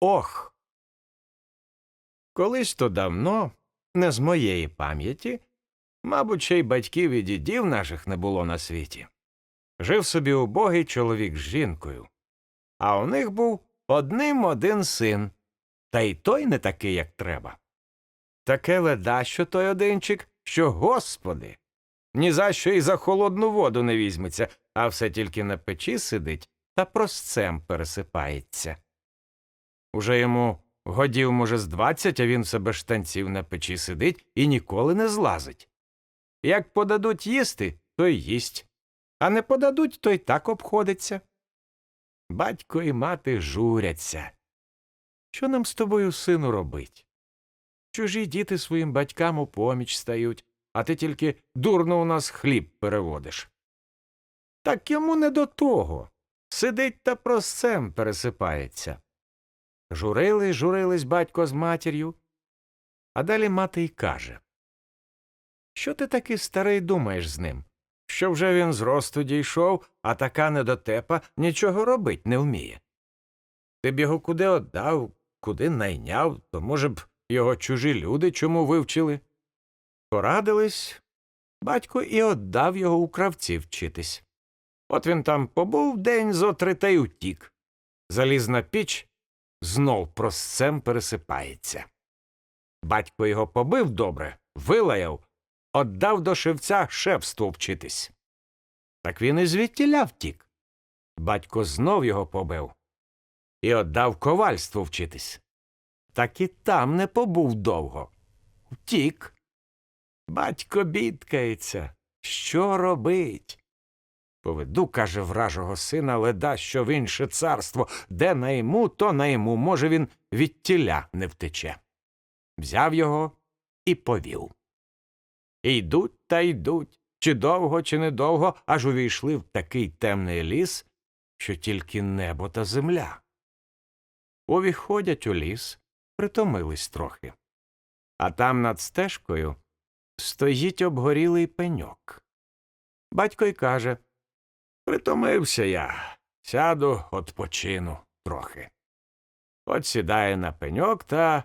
ох. Колись то давно, не з моєї пам'яті, мабуть, ще й батьків і дідів наших не було на світі. Жив собі убогий чоловік з жінкою, а у них був одним один син, та й той не такий, як треба. Таке ледащо той одинчик, що, господи, ні за що й за холодну воду не візьметься, а все тільки на печі сидить та простцем пересипається. Уже йому годів, може, з двадцять, а він себе штанців на печі сидить і ніколи не злазить. Як подадуть їсти, то й їсть, а не подадуть, то й так обходиться. Батько і мати журяться. Що нам з тобою, сину, робить? Чужі діти своїм батькам у поміч стають, а ти тільки дурно у нас хліб переводиш. Так йому не до того. Сидить та просцем пересипається. Журили, журились батько з матір'ю. А далі мати й каже Що ти такий старий думаєш з ним? Що вже він з росту дійшов, а така недотепа нічого робить не вміє. Ти б його куди отдав, куди найняв, то, може б, його чужі люди чому вивчили. Порадились, батько і отдав його у кравці вчитись. От він там побув день зо три та й утік. Заліз на піч, знов просцем пересипається. Батько його побив добре, вилаяв, отдав до шевця шефство вчитись. Так він і звідтіля втік. Батько знов його побив і отдав ковальство вчитись. Так і там не побув довго. Втік. Батько бідкається. Що робить? Поведу, каже, вражого сина, леда, що в інше царство, де найму, то найму, може, він від тіля не втече. Взяв його і повів. Йдуть та йдуть, чи довго, чи недовго, аж увійшли в такий темний ліс, що тільки небо та земля. Увіходять у ліс, притомились трохи. А там над стежкою стоїть обгорілий пеньок. Батько й каже Притомився я, сяду, odpoчину трохи. От сідає на пеньок та.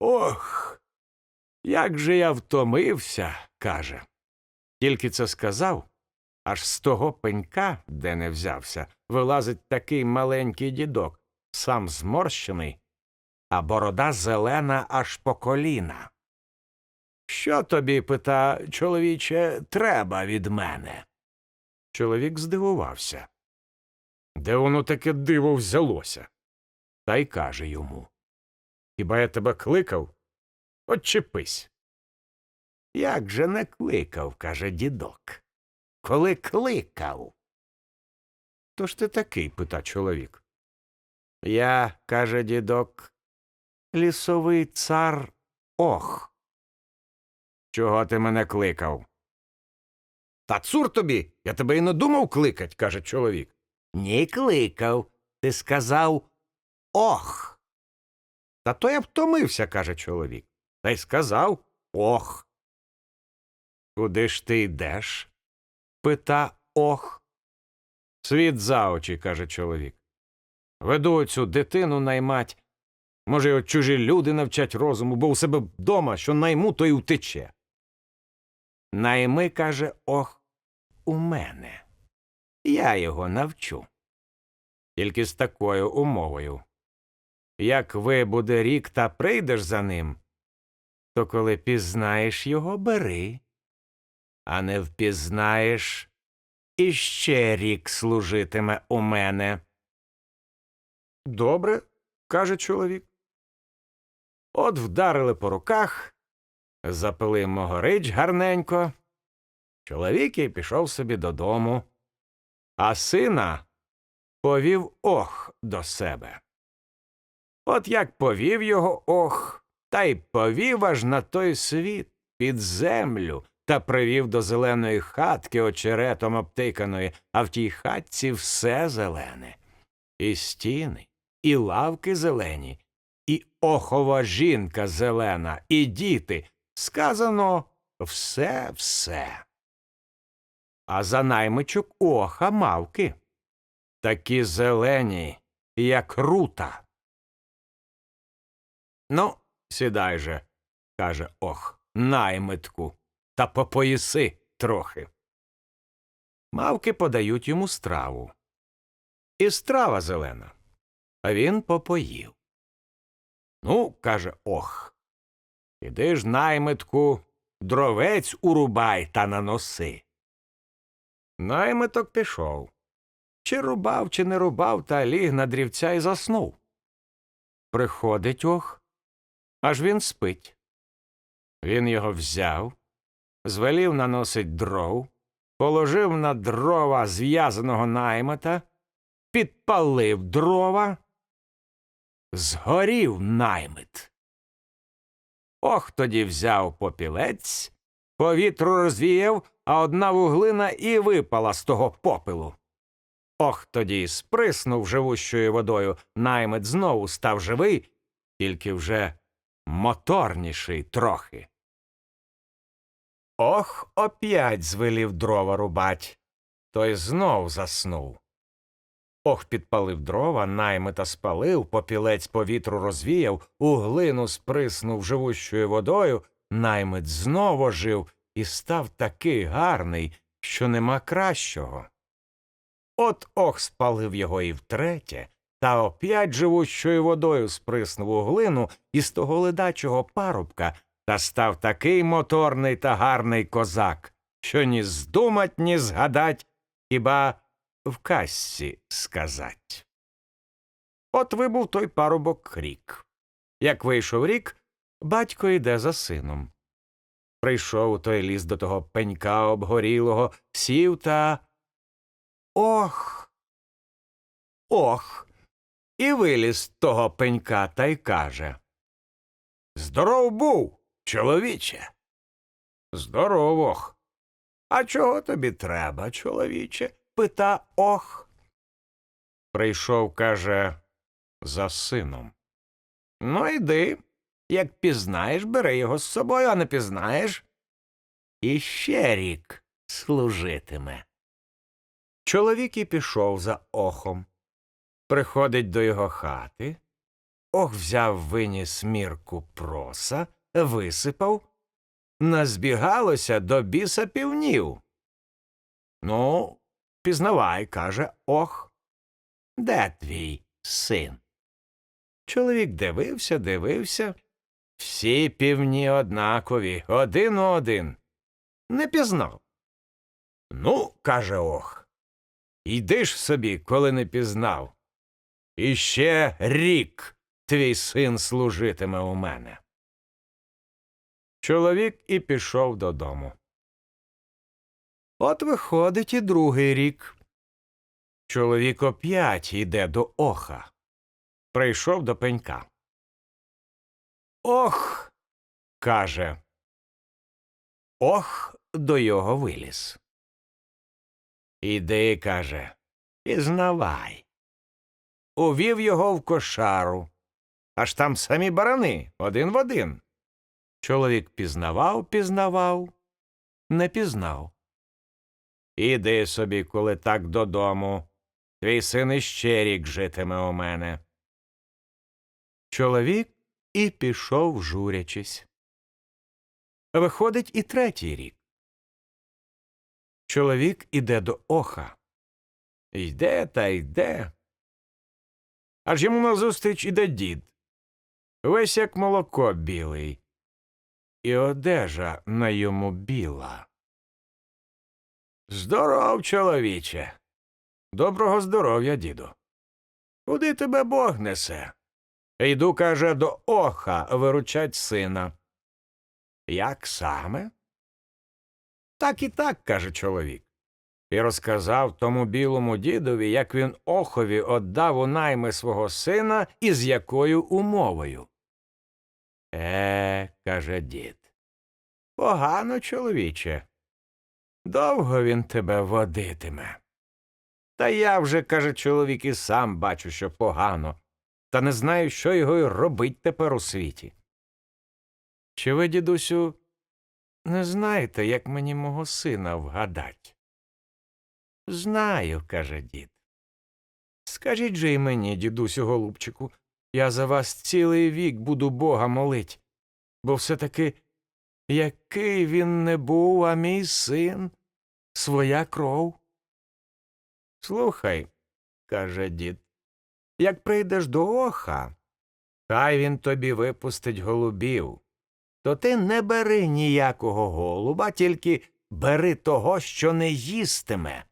Ох, як же я втомився, каже. Тільки це сказав, аж з того пенька, де не взявся, вилазить такий маленький дідок, сам зморщений, а борода зелена аж по коліна. Що тобі, пита, чоловіче, треба від мене? Чоловік здивувався. Де воно таке диво взялося? Та й каже йому. Хіба я тебе кликав? Отчепись. Як же не кликав, каже дідок. Коли кликав. То ж ти такий, пита чоловік. Я, каже дідок, лісовий цар ох. Чого ти мене кликав? Та цур тобі, я тебе і не думав кликать, каже чоловік. Ні, кликав. Ти сказав ох. Та то я втомився, каже чоловік. Та й сказав ох. Куди ж ти йдеш? пита ох. Світ за очі, каже чоловік. Веду оцю дитину наймать. Може, його чужі люди навчать розуму, бо у себе вдома, що найму, то й утече. Найми, каже, ох, у мене. Я його навчу. Тільки з такою умовою. Як вибуде рік та прийдеш за ним, то коли пізнаєш його, бери, а не впізнаєш, іще рік служитиме у мене. Добре, каже чоловік. От вдарили по руках, запили могорич гарненько. Чоловік і пішов собі додому, а сина повів ох до себе. От як повів його ох, та й повів аж на той світ під землю та привів до зеленої хатки очеретом обтиканої, а в тій хатці все зелене, і стіни, і лавки зелені, і охова жінка зелена, і діти. Сказано все все. А за наймичок оха мавки. Такі зелені, як рута. Ну, сідай же, каже ох, наймитку, та попоїси трохи. Мавки подають йому страву. І страва зелена. А він попоїв. Ну, каже ох. Іди ж, наймитку, дровець урубай та наноси. Наймиток пішов. Чи рубав, чи не рубав, та ліг на дрівця і заснув. Приходить ох, аж він спить. Він його взяв, звелів наносить дров, положив на дрова зв'язаного наймита, підпалив дрова, згорів наймит. Ох тоді взяв попілець, повітру розвіяв, а одна вуглина і випала з того попелу. Ох тоді сприснув живущою водою, наймит знову став живий, тільки вже моторніший трохи. Ох, оп'ять звелів дрова рубать, той знов заснув. Ох, підпалив дрова, наймита спалив, попілець по вітру розвіяв, у глину сприснув живущою водою, наймит знову ожив і став такий гарний, що нема кращого. От ох спалив його і втретє, та оп'ять живущою водою сприснув у глину із того ледачого парубка та став такий моторний та гарний козак, що ні здумать, ні згадать, хіба в касці сказать. От вибув той парубок рік. Як вийшов рік, батько йде за сином. Прийшов той ліс до того пенька обгорілого, сів та. Ох. Ох. І виліз того пенька та й каже Здоров був, чоловіче. Здоров, ох. А чого тобі треба, чоловіче? пита ох. Прийшов, каже, за сином. Ну, йди. Як пізнаєш, бери його з собою, а не пізнаєш. Іще рік служитиме. Чоловік і пішов за охом. Приходить до його хати. Ох взяв виніс мірку проса, висипав, назбігалося до біса півнів. Ну, пізнавай, каже ох. Де твій син? Чоловік дивився, дивився. Всі півні однакові, один у один. Не пізнав. Ну, каже ох. Йди ж собі, коли не пізнав. Іще рік твій син служитиме у мене. Чоловік і пішов додому. От виходить і другий рік. Чоловік оп'ять іде до оха. Прийшов до пенька. Ох. каже. Ох до його виліз. Іди, каже, пізнавай. Увів його в кошару. Аж там самі барани один в один. Чоловік пізнавав, пізнавав, не пізнав. Іди собі, коли так додому. Твій син іще рік житиме у мене. Чоловік і пішов, журячись. Виходить і третій рік. Чоловік іде до оха. Йде та йде. Аж йому назустріч іде дід. Весь як молоко білий, і одежа на йому біла. Здоров, чоловіче. Доброго здоров'я, діду. Куди тебе Бог несе? Йду, каже, до оха виручать сина. Як саме? Так і так, каже чоловік. І розказав тому білому дідові, як він охові отдав у найми свого сина і з якою умовою. Е, каже дід. Погано, чоловіче. Довго він тебе водитиме. Та я вже, каже чоловік, і сам бачу, що погано, та не знаю, що його й робить тепер у світі. Чи ви, дідусю, не знаєте, як мені мого сина вгадать? Знаю, каже дід. Скажіть же й мені, дідусю голубчику, Я за вас цілий вік буду Бога молить, бо все-таки який він не був, а мій син, своя кров. Слухай, каже дід, як прийдеш до оха, хай він тобі випустить голубів, то ти не бери ніякого голуба, тільки бери того, що не їстиме,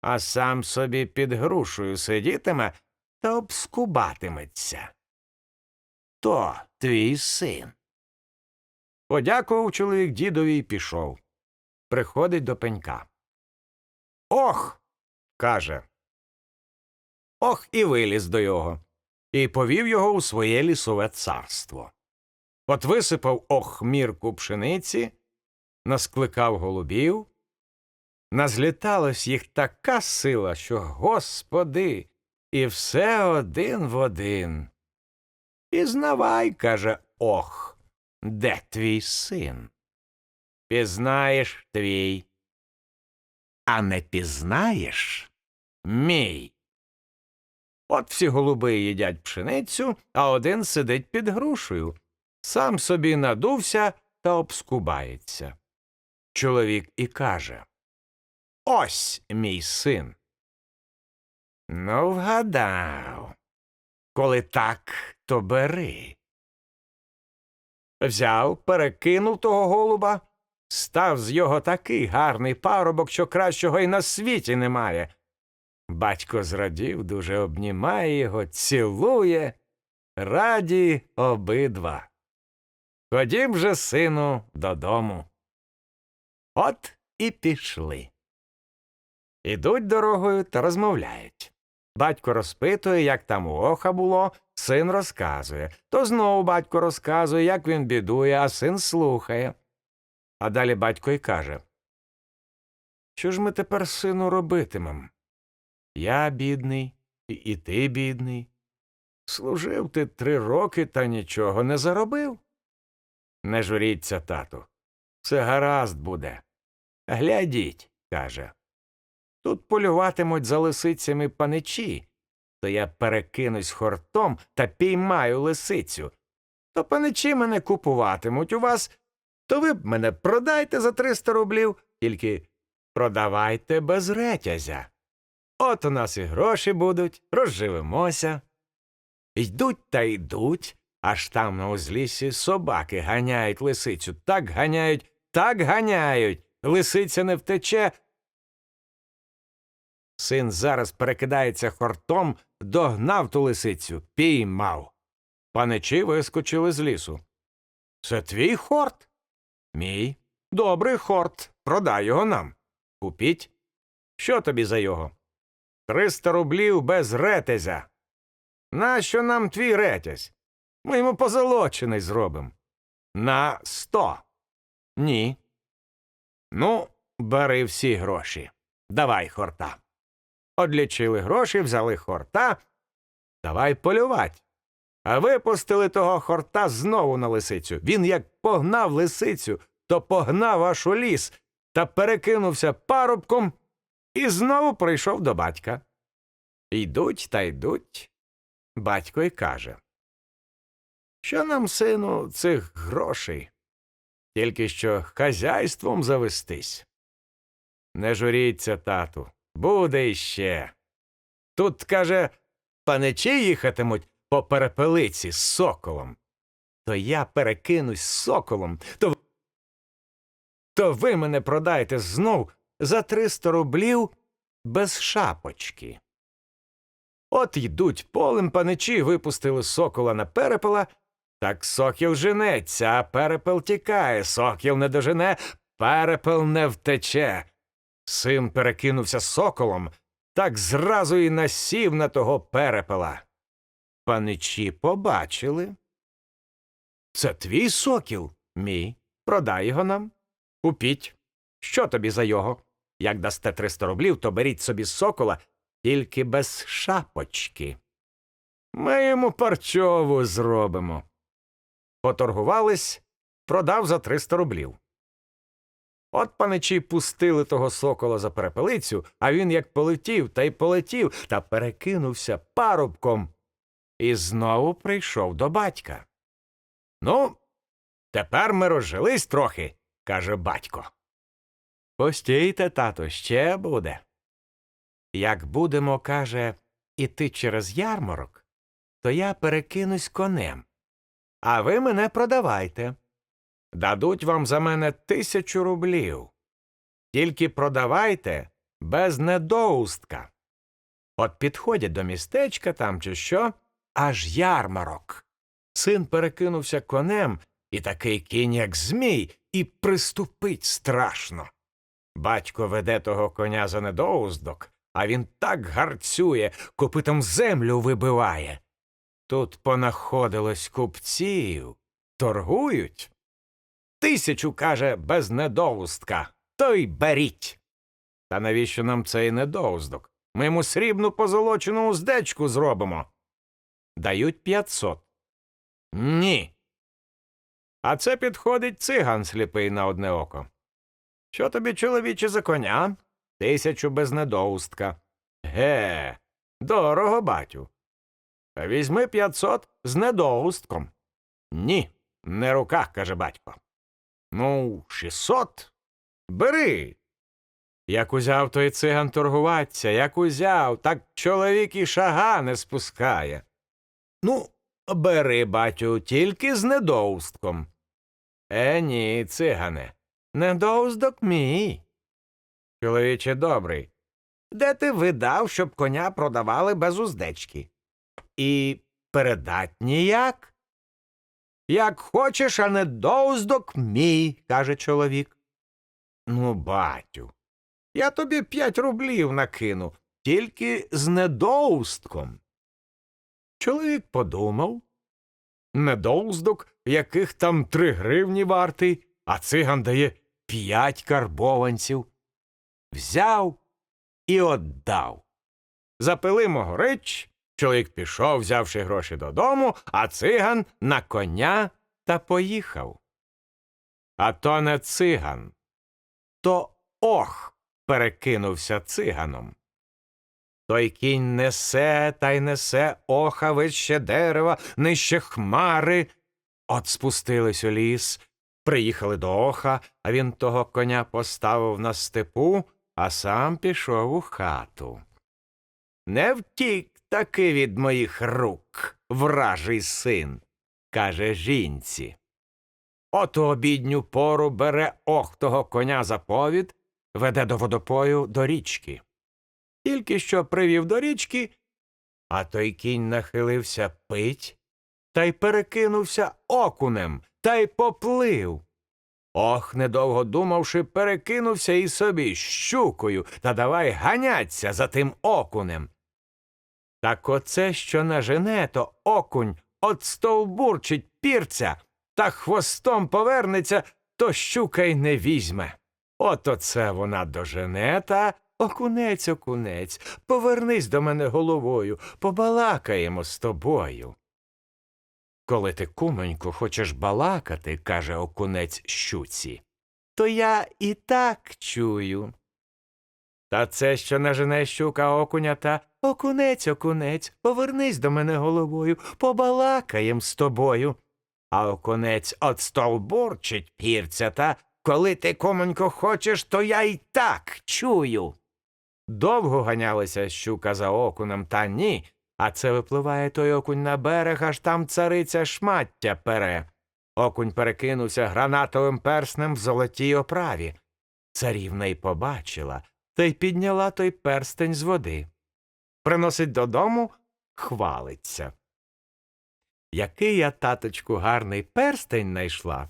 а сам собі під грушею сидітиме та обскубатиметься. То твій син. Подякував чоловік дідові й пішов. Приходить до пенька. Ох. каже. Ох, і виліз до його, і повів його у своє лісове царство. От висипав ох мірку пшениці, наскликав голубів. Назліталось їх така сила, що, господи, і все один в один. Пізнавай, каже ох, де твій син? Пізнаєш твій, а не пізнаєш мій. От всі голуби їдять пшеницю, а один сидить під грушею, сам собі надувся та обскубається. Чоловік і каже Ось мій син. Ну, вгадав. Коли так, то бери. Взяв, перекинув того голуба, став з його такий гарний парубок, що кращого й на світі немає. Батько зрадів, дуже обнімає його, цілує, раді обидва. Ходім же, сину, додому. От і пішли. Ідуть дорогою та розмовляють. Батько розпитує, як там у оха було, син розказує. То знову батько розказує, як він бідує, а син слухає. А далі батько й каже Що ж ми тепер, сину, робитимем? Я бідний, і, ти бідний. Служив ти три роки та нічого не заробив. Не журіться, тату. Все гаразд буде. Глядіть, каже. Тут полюватимуть за лисицями паничі, то я перекинусь хортом та піймаю лисицю. То паничі мене купуватимуть у вас, то ви б мене продайте за 300 рублів, тільки продавайте без ретязя. От у нас і гроші будуть, розживемося. Йдуть та йдуть, аж там на узліссі собаки ганяють лисицю, так ганяють, так ганяють. Лисиця не втече. Син зараз перекидається хортом, догнав ту лисицю, піймав. Паничі вискочили з лісу. Це твій хорт? Мій. Добрий хорт. Продай його нам. Купіть. Що тобі за його? Триста рублів без ретезя. Нащо нам твій ретязь? Ми йому позолочений зробим. На сто. Ні. Ну, бери всі гроші. Давай хорта. Одлічили гроші, взяли хорта. Давай полювать. А випустили того хорта знову на лисицю. Він як погнав лисицю, то погнав аж у ліс та перекинувся парубком і знову прийшов до батька. Йдуть та йдуть. Батько й каже Що нам, сину, цих грошей? Тільки що хазяйством завестись. Не журіться, тату, буде іще. Тут, каже, паничі їхатимуть по перепелиці з соколом. То я перекинусь з соколом, то, то ви мене продаєте знов за 300 рублів без шапочки. От йдуть полем паничі, випустили сокола на перепела. Так сокіл женеться, а перепел тікає, сокіл не дожене, перепел не втече. Син перекинувся соколом, так зразу і насів на того перепела. Паничі побачили. Це твій сокіл, мій. Продай його нам. Купіть. Що тобі за його? Як дасте 300 рублів, то беріть собі сокола, тільки без шапочки. Ми йому парчову зробимо. Поторгувались, продав за 300 рублів. От паничі пустили того сокола за перепелицю, а він як полетів та й полетів та перекинувся парубком і знову прийшов до батька. Ну, тепер ми розжились трохи, каже батько. Постійте, тато, ще буде. Як будемо, каже, іти через ярмарок, то я перекинусь конем, а ви мене продавайте. Дадуть вам за мене тисячу рублів. Тільки продавайте без недоустка. От підходять до містечка там чи що, аж ярмарок. Син перекинувся конем, і такий кінь, як змій, і приступить страшно. Батько веде того коня за недоуздок, а він так гарцює, копитом землю вибиває. Тут понаходилось купців, торгують. Тисячу, каже, без недоустка, то й беріть. Та навіщо нам цей недоуздок? Ми йому срібну позолочену уздечку зробимо. Дають п'ятсот. Ні. А це підходить циган сліпий на одне око. Що тобі, чоловіче, за коня? Тисячу без недоустка. Ге, дорого, батю. Та Візьми п'ятсот з недоустком. Ні, не рука, каже батько. Ну, шістсот? Бери. Як узяв той циган торгуватися, як узяв, так чоловік і шага не спускає. Ну, бери, батю, тільки з недоустком. Е, ні, цигане, недоуздок мій. Чоловіче добрий. Де ти видав, щоб коня продавали без уздечки? І передать ніяк? Як хочеш, а недоуздок мій, каже чоловік. Ну, батю, я тобі п'ять рублів накину, тільки з недоустком. Чоловік подумав. Недоуздок, яких там три гривні вартий, а циган дає п'ять карбованців. Взяв і отдав. Запили могорич, чоловік пішов, взявши гроші додому, а циган на коня та поїхав. А то не циган, то ох перекинувся циганом. Той кінь несе та й несе оха вище дерева, нижче хмари. От спустились у ліс, приїхали до оха, а він того коня поставив на степу, а сам пішов у хату. Не втік таки від моїх рук, вражий син, каже жінці. От у обідню пору бере ох того коня за повід, веде до водопою до річки. Тільки що привів до річки, а той кінь нахилився пить, та й перекинувся окунем, та й поплив. Ох, недовго думавши, перекинувся і собі щукою та давай ганяться за тим окунем. Так оце, що нажене, то окунь отстовбурчить пірця та хвостом повернеться, то щука й не візьме. От оце вона дожене та окунець, окунець, повернись до мене головою, побалакаємо з тобою. Коли ти, кумонько, хочеш балакати, каже окунець щуці, то я і так чую. Та це, що нажене щука окуня та окунець, окунець, повернись до мене головою, побалакаєм з тобою. А окунець отстовбурчить пірця та коли ти, кумонько, хочеш, то я й так чую. Довго ганялася щука за окунем, та ні, а це випливає той окунь на берег, аж там цариця шмаття пере. Окунь перекинувся гранатовим перснем в золотій оправі. Царівна й побачила, та й підняла той перстень з води. Приносить додому, хвалиться. Який я, таточку, гарний перстень найшла.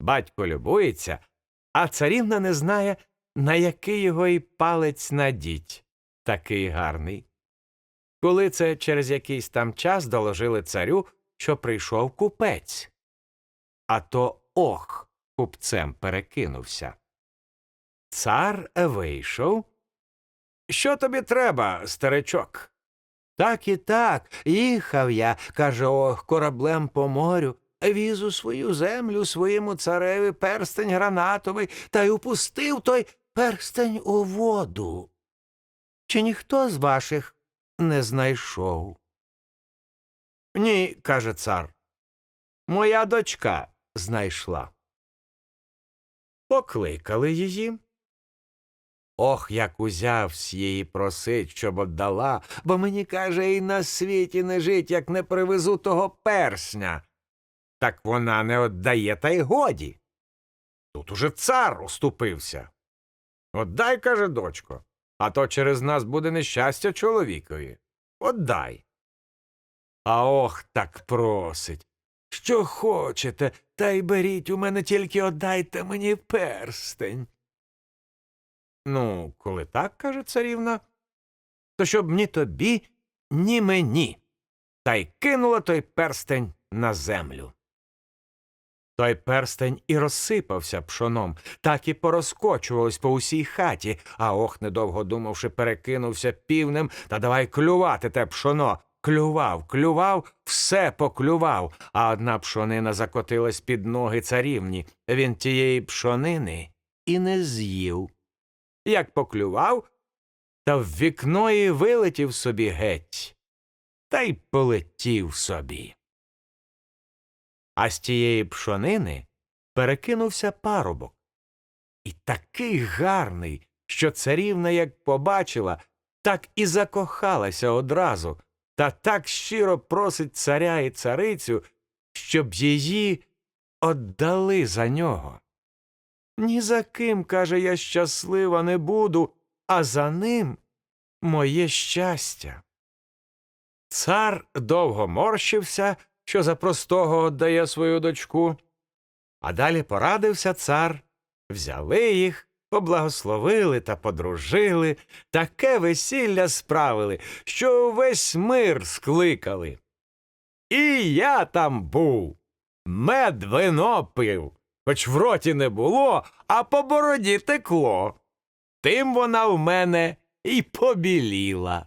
Батько любується, а царівна не знає, на який його й палець надіть. Такий гарний. Коли це через якийсь там час доложили царю, що прийшов купець. А то ох купцем перекинувся. Цар вийшов. Що тобі треба, старичок? Так і так. Їхав я, каже ох, кораблем по морю, віз у свою землю своєму цареві перстень гранатовий та й упустив той перстень у воду. Чи ніхто з ваших не знайшов? Ні, каже цар. Моя дочка знайшла. Покликали її. Ох, як узявсь її просить, щоб отдала, бо мені каже, і на світі не жить, як не привезу того персня. Так вона не отдає, та й годі. Тут уже цар уступився. Отдай, каже дочко, а то через нас буде нещастя чоловікові. Отдай. А ох, так просить. Що хочете, та й беріть, у мене тільки отдайте мені перстень. Ну, коли так, каже царівна, то щоб ні тобі, ні мені. Та й кинула той перстень на землю. Той перстень і розсипався пшоном, так і порозкочувалось по усій хаті, а ох, недовго думавши, перекинувся півнем та давай клювати те пшоно. Клював, клював, все поклював, а одна пшонина закотилась під ноги царівні. Він тієї пшонини і не з'їв. Як поклював, та в вікно і вилетів собі геть, та й полетів собі. А з тієї пшонини перекинувся парубок. І такий гарний, що царівна, як побачила, так і закохалася одразу, та так щиро просить царя і царицю, щоб її отдали за нього. Ні за ким, каже, я щаслива не буду, а за ним моє щастя. Цар довго морщився, що за простого отдає свою дочку. А далі порадився цар, взяли їх, поблагословили та подружили, таке весілля справили, що увесь мир скликали. І я там був, мед вино пив, хоч в роті не було, а по бороді текло. Тим вона в мене і побіліла.